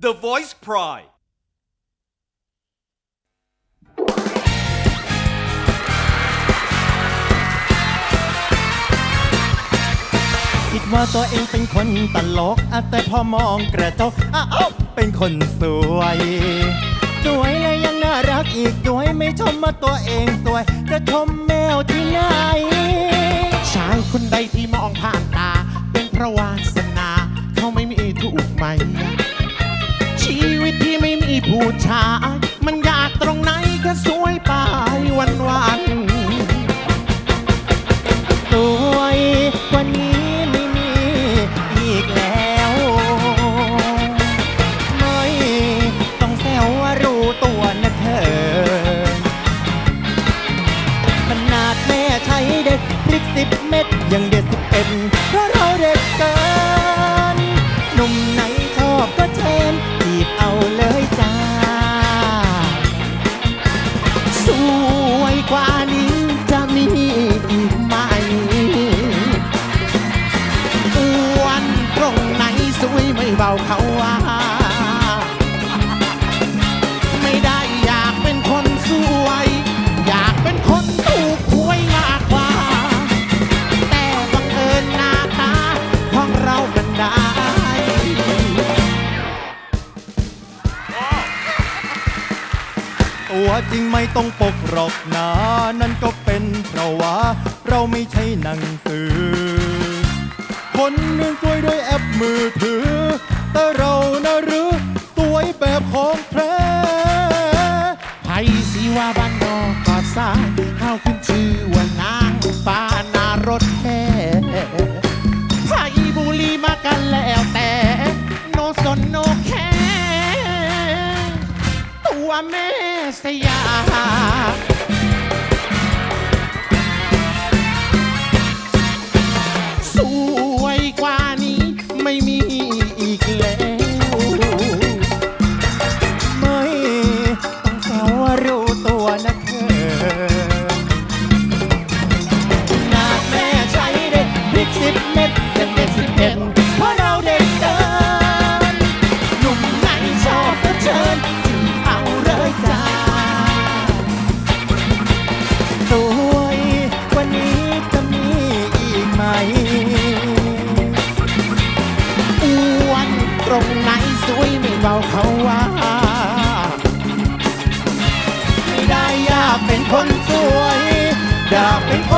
The Voice Pride คิดว่าตัวเองเป็นคนตลกอะแต่พอมองกระจกอ้าวเป็นคนสวย สวยและยังน่ารักอีกด้วยไม่ชมว่าตัวเองสวย จะชมแมวที่ไหน ชายคนใดที่มองผ่านตา เป็นเพราะวาสนา เขาไม่มีถูกไหม ชีวิตที่ไม่มีผู้ชาย มันยากตรงไหนก็สวยไปวันวันสวยกว่านี้ไม่มีอีกแล้ว ไม่ต้องแซวว่ารู้ตัวนะเธอ ขนาดแม่ใช้เด็ดพริกสิบเม็ดยังเด็ดสิบเอ็ดเพราะเราเด็ดเกิน เบาเขาว่า ไม่ได้อยากเป็นคนสวย อยากเป็นคนถูกหวยมากกว่า แต่บังเอิญหน้าตาของเรามันได้ ตัวจริงไม่ต้องปกหรอกนะนั่นก็เป็นเพราะว่า เราไม่ใช่หนังสือ คนหนึ่งสวยด้วยแอปมือถือ ว่าบ้านนอกกอดสร้างเฮาขึ้นชื่อว่านางฟ้านารถแท้ไพบุรีมากันแล้วแต่โนสนโนแค่ตัวแม่สยามสวยกว่านี้ไม่มี เม็ดเด็ดสิเอ็เพราะเราเด็กเกินหนุ่มไนชอบเชิญจึงเอาเลยจ้าสวยว่านี้จะมีอีกไหมอ้วนตรงไหนสวยไม่เบาเขาว่าได้ยากเป็นคนสวยอยากเป็นคน